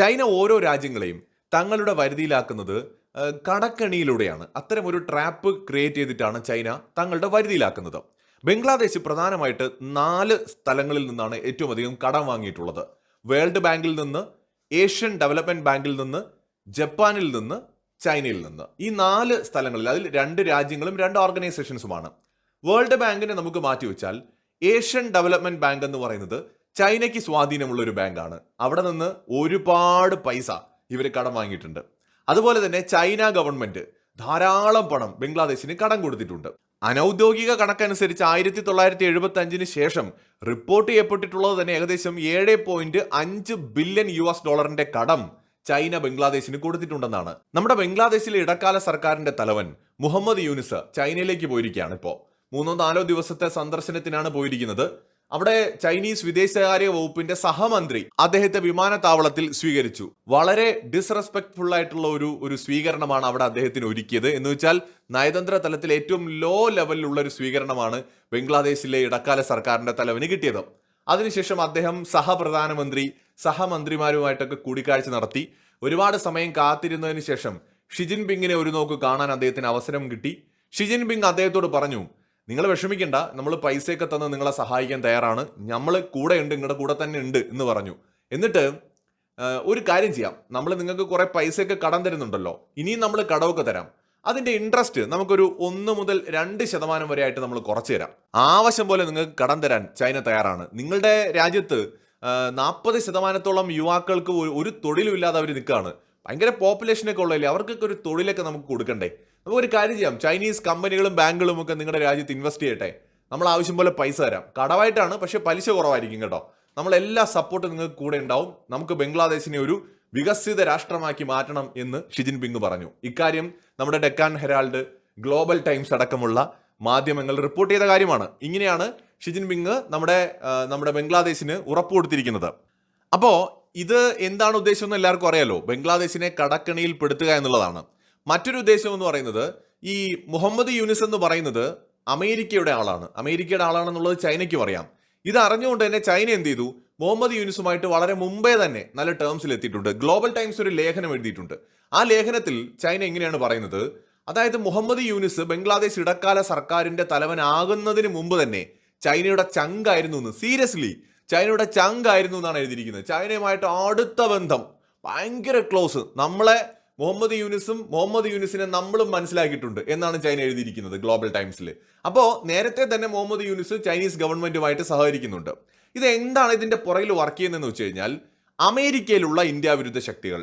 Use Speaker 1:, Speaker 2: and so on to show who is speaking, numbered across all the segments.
Speaker 1: China ഓരോ രാജ്യങ്ങളെയും തങ്ങളുടെ വരുതിയിലാക്കുന്നത് കടക്കണിയിലൂടെയാണ്. അത്തരം ഒരു ട്രാപ്പ് ക്രിയേറ്റ് ചെയ്തിട്ടാണ് ചൈന തങ്ങളുടെ വരുതിയിലാക്കുന്നത്. ബംഗ്ലാദേശ് പ്രധാനമായിട്ട് നാല് സ്ഥലങ്ങളിൽ നിന്നാണ് ഏറ്റവും അധികം കടം വാങ്ങിയിട്ടുള്ളത്. വേൾഡ് ബാങ്കിൽ നിന്ന് ഏഷ്യൻ ഡെവലപ്മെന്റ് ബാങ്കിൽ നിന്ന് ജപ്പാനിൽ നിന്ന് ചൈനയിൽ നിന്ന്. ഈ നാല് സ്ഥലങ്ങളിൽ അതിൽ രണ്ട് രാജ്യങ്ങളും രണ്ട് ഓർഗനൈസേഷൻസുമാണ്. വേൾഡ് ബാങ്കിനെ നമുക്ക് മാറ്റിവെച്ചാൽ ഏഷ്യൻ ഡെവലപ്മെന്റ് ബാങ്ക് എന്ന് പറയുന്നത് ചൈനയ്ക്ക് സ്വാധീനമുള്ള ഒരു ബാങ്കാണ്. അവിടെ നിന്ന് ഒരുപാട് പൈസ ഇവർ കടം വാങ്ങിയിട്ടുണ്ട്. അതുപോലെ തന്നെ ചൈന ഗവൺമെന്റ് ധാരാളം പണം ബംഗ്ലാദേശിന് കടം കൊടുത്തിട്ടുണ്ട്. അനൌദ്യോഗിക കണക്കനുസരിച്ച് ആയിരത്തി തൊള്ളായിരത്തി എഴുപത്തി അഞ്ചിന് ശേഷം റിപ്പോർട്ട് ചെയ്യപ്പെട്ടിട്ടുള്ളത് തന്നെ ഏകദേശം ഏഴ് പോയിന്റ് അഞ്ച് ബില്യൺ യു എസ് ഡോളറിന്റെ കടം ചൈന ബംഗ്ലാദേശിന് കൊടുത്തിട്ടുണ്ടെന്നാണ്. നമ്മുടെ ബംഗ്ലാദേശിലെ ഇടക്കാല സർക്കാരിന്റെ തലവൻ മുഹമ്മദ് യൂനിസ് ചൈനയിലേക്ക് പോയിരിക്കുകയാണ് ഇപ്പോൾ. മൂന്നോ നാലോ ദിവസത്തെ സന്ദർശനത്തിനാണ് പോയിരിക്കുന്നത്. അവിടെ ചൈനീസ് വിദേശകാര്യ വകുപ്പിന്റെ സഹമന്ത്രി അദ്ദേഹത്തെ വിമാനത്താവളത്തിൽ സ്വീകരിച്ചു. വളരെ ഡിസ്റെസ്പെക്ട്ഫുൾ ആയിട്ടുള്ള ഒരു ഒരു സ്വീകരണമാണ് അവിടെ അദ്ദേഹത്തിന് ഒരുക്കിയത്. എന്ന് വെച്ചാൽ നയതന്ത്ര തലത്തിൽ ഏറ്റവും ലോ ലെവലിലുള്ള ഒരു സ്വീകരണമാണ് ബംഗ്ലാദേശിലെ ഇടക്കാല സർക്കാരിന്റെ തലവന് കിട്ടിയത്. അതിനുശേഷം അദ്ദേഹം സഹപ്രധാനമന്ത്രി സഹമന്ത്രിമാരുമായിട്ടൊക്കെ കൂടിക്കാഴ്ച നടത്തി. ഒരുപാട് സമയം കാത്തിരുന്നതിന് ശേഷം ഷിജിൻ പിങ്ങിനെ ഒരു നോക്ക് കാണാൻ അദ്ദേഹത്തിന് അവസരം കിട്ടി. ഷിജിൻ പിങ് അദ്ദേഹത്തോട് പറഞ്ഞു നിങ്ങൾ വിഷമിക്കണ്ട നമ്മൾ പൈസയൊക്കെ തന്ന് നിങ്ങളെ സഹായിക്കാൻ തയ്യാറാണ്. നമ്മൾ കൂടെ ഉണ്ട് നിങ്ങളുടെ കൂടെ തന്നെ ഉണ്ട് എന്ന് പറഞ്ഞു. എന്നിട്ട് ഒരു കാര്യം ചെയ്യാം. നമ്മൾ നിങ്ങൾക്ക് കുറെ പൈസയൊക്കെ കടം തരുന്നുണ്ടല്ലോ. ഇനിയും നമ്മൾ കടമൊക്കെ തരാം. അതിന്റെ ഇൻട്രസ്റ്റ് നമുക്കൊരു ഒന്ന് മുതൽ രണ്ട് ശതമാനം വരെ ആയിട്ട് നമ്മൾ കുറച്ച് തരാം. ആവശ്യം പോലെ നിങ്ങൾക്ക് കടം തരാൻ ചൈന തയ്യാറാണ്. നിങ്ങളുടെ രാജ്യത്ത് നാൽപ്പത് ശതമാനത്തോളം യുവാക്കൾക്ക് ഒരു- തൊഴിലും ഇല്ലാതെ അവർ നിൽക്കുകയാണ് ഭയങ്കര പോപ്പുലേഷനൊക്കെ ഉള്ളതല്ലേ? അവർക്കൊക്കെ ഒരു തൊഴിലൊക്കെ നമുക്ക് കൊടുക്കണ്ടേ? നമുക്ക് ഒരു കാര്യം ചെയ്യാം. ചൈനീസ് കമ്പനികളും ബാങ്കുകളും ഒക്കെ നിങ്ങളുടെ രാജ്യത്ത് ഇൻവെസ്റ്റ് ചെയ്യട്ടെ. നമ്മൾ ആവശ്യം പോലെ പൈസ തരാം. കടമായിട്ടാണ് പക്ഷേ പലിശ കുറവായിരിക്കും കേട്ടോ. നമ്മളെല്ലാ സപ്പോർട്ടും നിങ്ങൾക്ക് കൂടെ ഉണ്ടാവും. നമുക്ക് ബംഗ്ലാദേശിനെ ഒരു വികസിത രാഷ്ട്രമാക്കി മാറ്റണം എന്ന് ഷിജിൻ പിങ് പറഞ്ഞു. ഇക്കാര്യം നമ്മുടെ ഡെക്കാൻ ഹെറാൾഡ് ഗ്ലോബൽ ടൈംസ് അടക്കമുള്ള മാധ്യമങ്ങൾ റിപ്പോർട്ട് ചെയ്ത കാര്യമാണ്. ഇങ്ങനെയാണ് ഷിജിൻ പിങ് നമ്മുടെ നമ്മുടെ ബംഗ്ലാദേശിന് ഉറപ്പ് കൊടുത്തിരിക്കുന്നത്. അപ്പോൾ ഇത് എന്താണ് ഉദ്ദേശം എന്ന് എല്ലാവർക്കും അറിയാലോ. ബംഗ്ലാദേശിനെ കടക്കണിയിൽ പെടുത്തുക എന്നുള്ളതാണ്. മറ്റൊരു ഉദ്ദേശം എന്ന് പറയുന്നത് ഈ മുഹമ്മദ് യൂനിസ് എന്ന് പറയുന്നത് അമേരിക്കയുടെ ആളാണ്. അമേരിക്കയുടെ ആളാണെന്നുള്ളത് ചൈനയ്ക്ക് അറിയാം ഇത് അറിഞ്ഞുകൊണ്ട് തന്നെ ചൈന എന്ത് ചെയ്തു? മുഹമ്മദ് യൂനിസുമായിട്ട് വളരെ മുമ്പേ തന്നെ നല്ല ടേംസിൽ എത്തിയിട്ടുണ്ട്. ഗ്ലോബൽ ടൈംസ് ഒരു ലേഖനം എഴുതിയിട്ടുണ്ട്. ആ ലേഖനത്തിൽ ചൈന എങ്ങനെയാണ് പറയുന്നത്? അതായത് മുഹമ്മദ് യൂനിസ് ബംഗ്ലാദേശ് ഇടക്കാല സർക്കാരിന്റെ തലവനാകുന്നതിന് മുമ്പ് തന്നെ ചൈനയുടെ ചങ്കായിരുന്നു എന്ന്. സീരിയസ്ലി ചൈനയുടെ ചങ്കായിരുന്നു എന്നാണ് എഴുതിയിരിക്കുന്നത്. ചൈനയുമായിട്ട് അടുത്ത ബന്ധം ഭയങ്കര ക്ലോസ് നമ്മളെ മുഹമ്മദ് യൂനിസും മുഹമ്മദ് യൂനിസിനെ നമ്മളും മനസ്സിലാക്കിയിട്ടുണ്ട് എന്നാണ് ചൈന എഴുതിയിരിക്കുന്നത് ഗ്ലോബൽ ടൈംസിൽ. അപ്പോൾ നേരത്തെ തന്നെ മുഹമ്മദ് യൂനിസ് ചൈനീസ് ഗവൺമെന്റുമായിട്ട് സഹകരിക്കുന്നുണ്ട്. ഇത് എന്താണ് ഇതിന്റെ പുറകിൽ വർക്ക് ചെയ്യുന്നതെന്ന് വെച്ച് കഴിഞ്ഞാൽ അമേരിക്കയിലുള്ള ഇന്ത്യ വിരുദ്ധ ശക്തികൾ.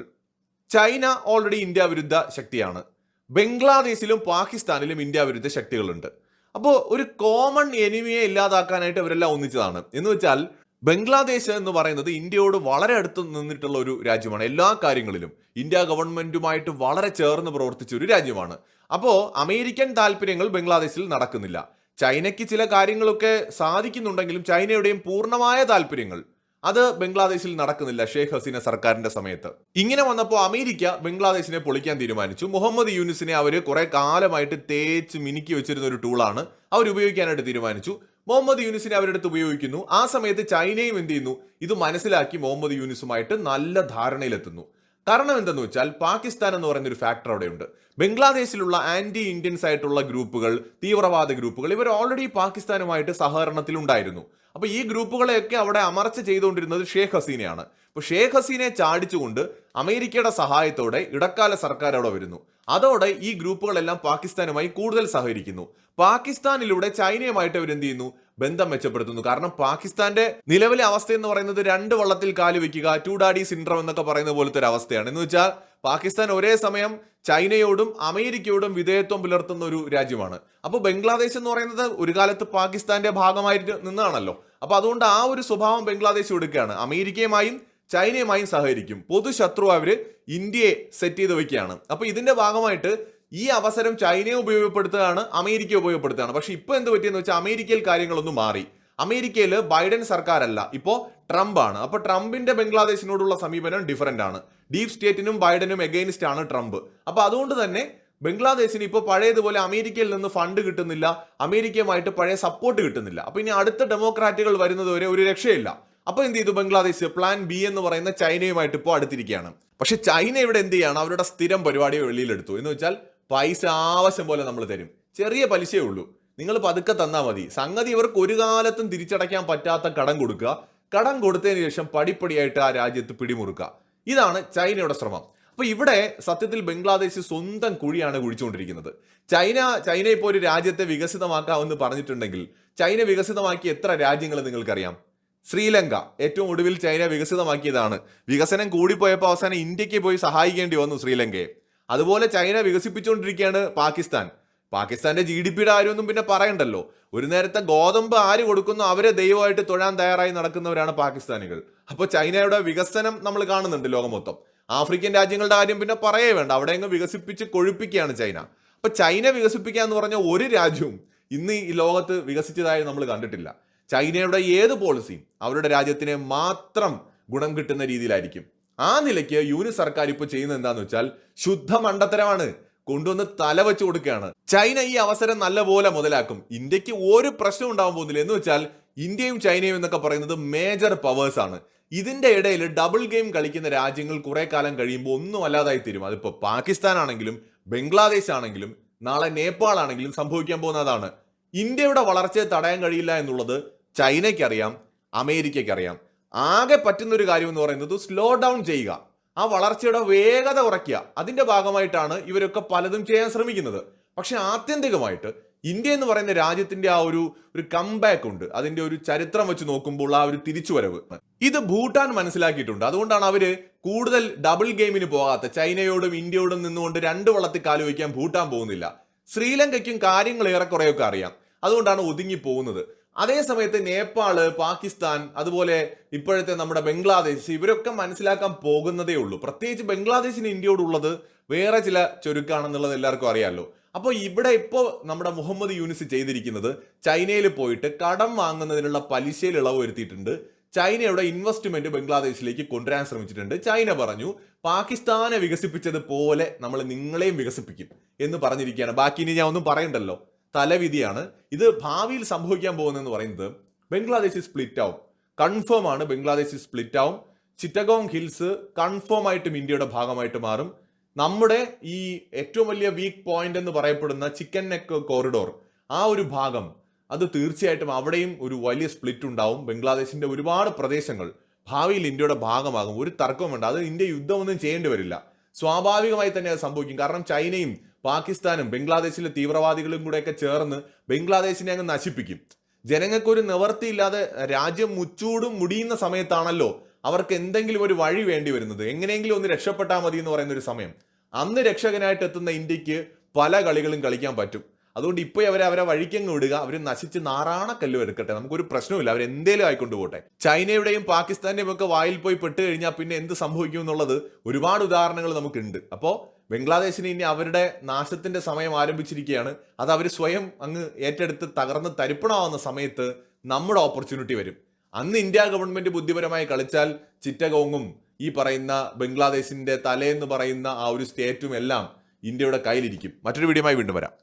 Speaker 1: ചൈന ഓൾറെഡി ഇന്ത്യ വിരുദ്ധ ശക്തിയാണ്. ബംഗ്ലാദേശിലും പാകിസ്ഥാനിലും ഇന്ത്യ വിരുദ്ധ ശക്തികളുണ്ട്. അപ്പോൾ ഒരു കോമൺ എനിമിയെ ഇല്ലാതാക്കാനായിട്ട് അവരെല്ലാം ഒന്നിച്ചതാണ്. എന്ന് വെച്ചാൽ ബംഗ്ലാദേശ് എന്ന് പറയുന്നത് ഇന്ത്യയോട് വളരെ അടുത്ത് നിന്നിട്ടുള്ള ഒരു രാജ്യമാണ് എല്ലാ കാര്യങ്ങളിലും. ഇന്ത്യ ഗവൺമെന്റുമായിട്ട് വളരെ ചേർന്ന് പ്രവർത്തിച്ച ഒരു രാജ്യമാണ്. അപ്പോൾ അമേരിക്കൻ താല്പര്യങ്ങൾ ബംഗ്ലാദേശിൽ നടക്കുന്നില്ല. ചൈനയ്ക്ക് ചില കാര്യങ്ങളൊക്കെ സാധിക്കുന്നുണ്ടെങ്കിലും ചൈനയുടെയും പൂർണമായ താല്പര്യങ്ങൾ അത് ബംഗ്ലാദേശിൽ നടക്കുന്നില്ല ഷെയ്ഖ് ഹസീന സർക്കാരിന്റെ സമയത്ത്. ഇങ്ങനെ വന്നപ്പോൾ അമേരിക്ക ബംഗ്ലാദേശിനെ പൊളിക്കാൻ തീരുമാനിച്ചു. മുഹമ്മദ് യൂനിസിനെ അവർ കുറെ കാലമായിട്ട് തേച്ച് മിനുക്കി വെച്ചിരുന്ന ഒരു ടൂളാണ് അവർ ഉപയോഗിക്കാനായിട്ട് തീരുമാനിച്ചു. മുഹമ്മദ് യൂനിസിനെ അവരെടുത്ത് ഉപയോഗിക്കുന്നു. ആ സമയത്ത് ചൈനയും എന്ത് ചെയ്യുന്നു? ഇത് മനസ്സിലാക്കി മുഹമ്മദ് യൂനിസുമായിട്ട് നല്ല ധാരണയിലെത്തുന്നു. കാരണം എന്തെന്ന് വെച്ചാൽ പാകിസ്ഥാൻ എന്ന് പറയുന്ന ഒരു ഫാക്ടർ അവിടെയുണ്ട്. ബംഗ്ലാദേശിലുള്ള ആന്റി ഇന്ത്യൻസ് ആയിട്ടുള്ള ഗ്രൂപ്പുകൾ തീവ്രവാദ ഗ്രൂപ്പുകൾ ഇവർ ഓൾറെഡി പാകിസ്ഥാനുമായിട്ട് സഹകരണത്തിലുണ്ടായിരുന്നു. അപ്പോൾ അപ്പൊ ഈ ഗ്രൂപ്പുകളെയൊക്കെ അവിടെ അമർച്ച ചെയ്തുകൊണ്ടിരുന്നത് ഷേഖ് ഹസീനയാണ്. അപ്പോൾ ഷേഖ് ഹസീനെ ചാടിച്ചുകൊണ്ട് അമേരിക്കയുടെ സഹായത്തോടെ ഇടക്കാല സർക്കാർ അവിടെ വരുന്നു. അതോടെ ഈ ഗ്രൂപ്പുകളെല്ലാം പാകിസ്ഥാനുമായി കൂടുതൽ സഹകരിക്കുന്നു. പാകിസ്ഥാനിലൂടെ ചൈനയുമായിട്ട് അവർ എന്ത് ചെയ്യുന്നു? ബന്ധം മെച്ചപ്പെടുത്തുന്നു. കാരണം പാകിസ്ഥാന്റെ നിലവിലെ അവസ്ഥ എന്ന് പറയുന്നത് രണ്ട് വള്ളത്തിൽ കാൽ വെക്കുക ടു ഡാഡി സിൻഡ്രം എന്നൊക്കെ പറയുന്ന പോലത്തെ ഒരു അവസ്ഥയാണ്. എന്ന് വെച്ചാൽ പാകിസ്ഥാൻ ഒരേ സമയം ചൈനയോടും അമേരിക്കയോടും വിധേയത്വം പുലർത്തുന്ന ഒരു രാജ്യമാണ്. അപ്പോൾ ബംഗ്ലാദേശ് എന്ന് പറയുന്നത് ഒരു കാലത്ത് പാകിസ്ഥാന്റെ ഭാഗമായിട്ട് നിന്നാണല്ലോ. അപ്പൊ അതുകൊണ്ട് ആ ഒരു സ്വഭാവം ബംഗ്ലാദേശ് എടുക്കുകയാണ് അമേരിക്കയുമായും ചൈനയുമായും സഹകരിക്കും. പൊതുശത്രു അവർ ഇന്ത്യയെ സെറ്റ് ചെയ്ത് വയ്ക്കുകയാണ് അപ്പൊ ഇതിന്റെ ഭാഗമായിട്ട് ഈ അവസരം ചൈനയെ ഉപയോഗപ്പെടുത്തുകയാണ് അമേരിക്ക ഉപയോഗപ്പെടുത്തുകയാണ്. പക്ഷെ ഇപ്പൊ എന്ത് പറ്റിയെന്ന് വെച്ചാൽ അമേരിക്കയിൽ കാര്യങ്ങളൊന്നും മാറി. അമേരിക്കയിൽ ബൈഡൻ സർക്കാരല്ല ഇപ്പോൾ ട്രംപ് ആണ് അപ്പൊ ട്രംപിന്റെ ബംഗ്ലാദേശിനോടുള്ള സമീപനം ഡിഫറെന്റ് ആണ്. ഡീപ് സ്റ്റേറ്റിനും ബൈഡനും എഗെയിൻസ്റ്റ് ആണ് ട്രംപ്. അപ്പൊ അതുകൊണ്ട് തന്നെ ബംഗ്ലാദേശിന് ഇപ്പോൾ പഴയതുപോലെ അമേരിക്കയിൽ നിന്ന് ഫണ്ട് കിട്ടുന്നില്ല അമേരിക്കയുമായിട്ട് പഴയ സപ്പോർട്ട് കിട്ടുന്നില്ല. അപ്പൊ ഇനി അടുത്ത ഡെമോക്രാറ്റുകൾ വരുന്നത് വരെ ഒരു രക്ഷയില്ല. അപ്പൊ എന്ത് ചെയ്തു ബംഗ്ലാദേശ്? പ്ലാൻ ബി എന്ന് പറയുന്ന ചൈനയുമായിട്ട് ഇപ്പോൾ അടുത്തിരിക്കുകയാണ്. പക്ഷെ ചൈന ഇവിടെ എന്ത് ചെയ്യാണ്? അവരുടെ സ്ഥിരം പരിപാടി വെളിയിലെടുത്തു. എന്ന് വെച്ചാൽ പൈസ ആവശ്യം പോലെ നമ്മൾ തരും. ചെറിയ പലിശയേ ഉള്ളൂ. നിങ്ങൾ പതുക്കെ തന്നാൽ മതി. സംഗതി ഇവർക്ക് ഒരു കാലത്തും തിരിച്ചടയ്ക്കാൻ പറ്റാത്ത കടം കൊടുക്കുക. കടം കൊടുത്തതിന് ശേഷം പടിപ്പടിയായിട്ട് ആ രാജ്യത്ത് പിടിമുറുക്കുക. ഇതാണ് ചൈനയുടെ ശ്രമം. അപ്പൊ ഇവിടെ സത്യത്തിൽ ബംഗ്ലാദേശ് സ്വന്തം കുഴിയാണ് കുഴിച്ചുകൊണ്ടിരിക്കുന്നത്. ചൈന ചൈന ഇപ്പോൾ ഒരു രാജ്യത്തെ വികസിതമാക്കാമെന്ന് പറഞ്ഞിട്ടുണ്ടെങ്കിൽ ചൈന വികസിതമാക്കിയ എത്ര രാജ്യങ്ങൾ നിങ്ങൾക്കറിയാം? ശ്രീലങ്ക. ഏറ്റവും ഒടുവിൽ ചൈന വികസിതമാക്കിയതാണ്. വികസനം കൂടിപ്പോയപ്പോൾ അവസാനം ഇന്ത്യയ്ക്ക് പോയി സഹായിക്കേണ്ടി വന്നു ശ്രീലങ്കയെ. അതുപോലെ ചൈന വികസിപ്പിച്ചുകൊണ്ടിരിക്കുകയാണ് പാകിസ്ഥാൻ. പാകിസ്ഥാന്റെ ജി ഡി പിയുടെ കാര്യമൊന്നും പിന്നെ പറയണ്ടല്ലോ. ഒരു നേരത്തെ ഗോതമ്പ് ആര് കൊടുക്കുന്നു അവരെ ദൈവമായിട്ട് തൊഴാൻ തയ്യാറായി നടക്കുന്നവരാണ് പാകിസ്ഥാനികൾ. അപ്പോൾ ചൈനയുടെ വികസനം നമ്മൾ കാണുന്നുണ്ട് ലോകം മൊത്തം ആഫ്രിക്കൻ രാജ്യങ്ങളുടെ കാര്യം പിന്നെ പറയേ വേണ്ട. അവിടെ അങ്ങ് വികസിപ്പിച്ച് കൊഴുപ്പിക്കുകയാണ് ചൈന. അപ്പൊ ചൈന വികസിപ്പിക്കുക എന്ന് പറഞ്ഞ ഒരു രാജ്യവും ഇന്ന് ഈ ലോകത്ത് വികസിച്ചതായി നമ്മൾ കണ്ടിട്ടില്ല. ചൈനയുടെ ഏത് പോളിസിയും അവരുടെ രാജ്യത്തിനെ മാത്രം ഗുണം കിട്ടുന്ന രീതിയിലായിരിക്കും. ആ നിലയ്ക്ക് യൂണിറ്റ് സർക്കാർ ഇപ്പോൾ ചെയ്യുന്നത് എന്താന്ന് വെച്ചാൽ ശുദ്ധ മണ്ടത്തരമാണ്. കൊണ്ടുവന്ന് തല വെച്ച് കൊടുക്കുകയാണ്. ചൈന ഈ അവസരം നല്ലപോലെ മുതലാക്കും. ഇന്ത്യയ്ക്ക് ഒരു പ്രശ്നം ഉണ്ടാവാൻ പോകുന്നില്ല. എന്ന് വെച്ചാൽ ഇന്ത്യയും ചൈനയും എന്നൊക്കെ പറയുന്നത് മേജർ പവേഴ്സ് ആണ്. ഇതിന്റെ ഇടയിൽ ഡബിൾ ഗെയിം കളിക്കുന്ന രാജ്യങ്ങൾ കുറെ കാലം കഴിയുമ്പോൾ ഒന്നും അല്ലാതായി തീരും. അതിപ്പോ പാകിസ്ഥാൻ ആണെങ്കിലും ബംഗ്ലാദേശ് ആണെങ്കിലും നാളെ നേപ്പാൾ ആണെങ്കിലും സംഭവിക്കാൻ പോകുന്നതാണ് ഇന്ത്യയുടെ വളർച്ചയെ തടയാൻ കഴിയില്ല എന്നുള്ളത് ചൈനയ്ക്കറിയാം അമേരിക്കയ്ക്കറിയാം. ആകെ പറ്റുന്ന ഒരു കാര്യം എന്ന് പറയുന്നത് സ്ലോ ഡൗൺ ചെയ്യുക. ആ വളർച്ചയുടെ വേഗത കുറയ്ക്കുക. അതിന്റെ ഭാഗമായിട്ടാണ് ഇവരൊക്കെ പലതും ചെയ്യാൻ ശ്രമിക്കുന്നത്. പക്ഷേ ആത്യന്തികമായിട്ട് ഇന്ത്യ എന്ന് പറയുന്ന രാജ്യത്തിന്റെ ആ ഒരു ഒരു കംബാക്ക് ഉണ്ട്. അതിന്റെ ഒരു ചരിത്രം വെച്ച് നോക്കുമ്പോൾ ആ ഒരു തിരിച്ചുവരവ്. ഇത് ഭൂട്ടാൻ മനസ്സിലാക്കിയിട്ടുണ്ട്. അതുകൊണ്ടാണ് അവർ കൂടുതൽ ഡബിൾ ഗെയിമിന് പോകാത്ത ചൈനയോടും ഇന്ത്യയോടും നിന്നുകൊണ്ട് രണ്ട് വള്ളത്തിൽ കാൽ വയ്ക്കാൻ ഭൂട്ടാൻ പോകുന്നില്ല. ശ്രീലങ്കയ്ക്കും കാര്യങ്ങൾ ഏറെക്കുറെയൊക്കെ അറിയാം. അതുകൊണ്ടാണ് ഒതുങ്ങി പോകുന്നത്. അതേ സമയത്ത് നേപ്പാൾ പാകിസ്ഥാൻ അതുപോലെ ഇപ്പോഴത്തെ നമ്മുടെ ബംഗ്ലാദേശ് ഇവരൊക്കെ മനസ്സിലാക്കാൻ പോകുന്നതേ ഉള്ളൂ. പ്രത്യേകിച്ച് ബംഗ്ലാദേശിന് ഇന്ത്യയോടുള്ളത് വേറെ ചില ചുരുക്കാണെന്നുള്ളത് എല്ലാവർക്കും അറിയാമല്ലോ അപ്പോൾ ഇവിടെ ഇപ്പോൾ നമ്മുടെ മുഹമ്മദ് യൂനിസ് ചെയ്തിരിക്കുന്നത് ചൈനയിൽ പോയിട്ട് കടം വാങ്ങുന്നതിനുള്ള പലിശയിൽ ഇളവ് വരുത്തിയിട്ടുണ്ട്. ചൈനയുടെ ഇൻവെസ്റ്റ്മെന്റ് ബംഗ്ലാദേശിലേക്ക് കൊണ്ടുവരാൻ ശ്രമിച്ചിട്ടുണ്ട്. ചൈന പറഞ്ഞു പാകിസ്ഥാനെ വികസിപ്പിച്ചതുപോലെ നമ്മൾ നിങ്ങളെയും വികസിപ്പിക്കും എന്ന് പറഞ്ഞിരിക്കുകയാണ്. ബാക്കി ഇനി ഞാൻ ഒന്നും പറയണ്ടല്ലോ. തലവിധിയാണ്. ഇത് ഭാവിയിൽ സംഭവിക്കാൻ പോകുന്നതെന്ന് പറയുന്നത് ബംഗ്ലാദേശ് സ്പ്ലിറ്റ് ആവും. കൺഫേം ആണ് ബംഗ്ലാദേശ് സ്പ്ലിറ്റ് ആവും. ചിറ്റഗോങ് ഹിൽസ് കൺഫേം ആയിട്ടും ഇന്ത്യയുടെ ഭാഗമായിട്ട് മാറും. നമ്മുടെ ഈ ഏറ്റവും വലിയ വീക്ക് പോയിന്റ് എന്ന് പറയപ്പെടുന്ന ചിക്കൻ നെക്ക് കോറിഡോർ ആ ഒരു ഭാഗം അത് തീർച്ചയായിട്ടും അവിടെയും ഒരു വലിയ സ്പ്ലിറ്റ് ഉണ്ടാവും. ബംഗ്ലാദേശിന്റെ ഒരുപാട് പ്രദേശങ്ങൾ ഭാവിയിൽ ഇന്ത്യയുടെ ഭാഗമാകും. ഒരു തർക്കവും വേണ്ട അത് ഇന്ത്യ യുദ്ധമൊന്നും ചെയ്യേണ്ടി വരില്ല. സ്വാഭാവികമായി തന്നെ അത് സംഭവിക്കും. കാരണം ചൈനയും പാകിസ്ഥാനും ബംഗ്ലാദേശിലെ തീവ്രവാദികളും കൂടെയൊക്കെ ചേർന്ന് ബംഗ്ലാദേശിനെ അങ്ങ് നശിപ്പിക്കും. ജനങ്ങൾക്കൊരു നിവർത്തിയില്ലാതെ രാജ്യം മുച്ചൂടും മുടിയുന്ന സമയത്താണല്ലോ അവർക്ക് എന്തെങ്കിലും ഒരു വഴി വേണ്ടി വരുന്നത്. എങ്ങനെയെങ്കിലും ഒന്ന് രക്ഷപ്പെട്ടാൽ മതി എന്ന് പറയുന്ന ഒരു സമയം. അന്ന് രക്ഷകനായിട്ട് എത്തുന്ന ഇന്ത്യയ്ക്ക് പല കളികളും കളിക്കാൻ പറ്റും. അതുകൊണ്ട് ഇപ്പോൾ അവരെ അവരെ വഴിക്കങ്ങ് വിടുക. അവർ നശിച്ച് നാറാണക്കല്ലും എടുക്കട്ടെ. നമുക്കൊരു പ്രശ്നമില്ല അവർ എന്തേലും ആയിക്കൊണ്ട് പോട്ടെ. ചൈനയുടെയും പാകിസ്ഥാന്റെയും ഒക്കെ വായിൽ പോയി പെട്ട് കഴിഞ്ഞാൽ പിന്നെ എന്ത് സംഭവിക്കും എന്നുള്ളത് ഒരുപാട് ഉദാഹരണങ്ങൾ നമുക്കുണ്ട്. അപ്പോൾ ബംഗ്ലാദേശിന് ഇനി അവരുടെ നാശത്തിന്റെ സമയം ആരംഭിച്ചിരിക്കുകയാണ്. അത് അവർ സ്വയം അങ്ങ് ഏറ്റെടുത്ത് തകർന്ന് തരിപ്പണമാവുന്ന സമയത്ത് നമ്മുടെ ഓപ്പർച്യൂണിറ്റി വരും. അന്ന് ഇന്ത്യ ഗവൺമെന്റ് ബുദ്ധിപരമായി കളിച്ചാൽ ചിറ്റഗോങ്ങും ഈ പറയുന്ന ബംഗ്ലാദേശിന്റെ തലേന്ന് പറയുന്ന ആ ഒരു സ്റ്റേറ്റും എല്ലാം ഇന്ത്യയുടെ കയ്യിലിരിക്കും. മറ്റൊരു വീഡിയോമായി വീണ്ടും വരാം.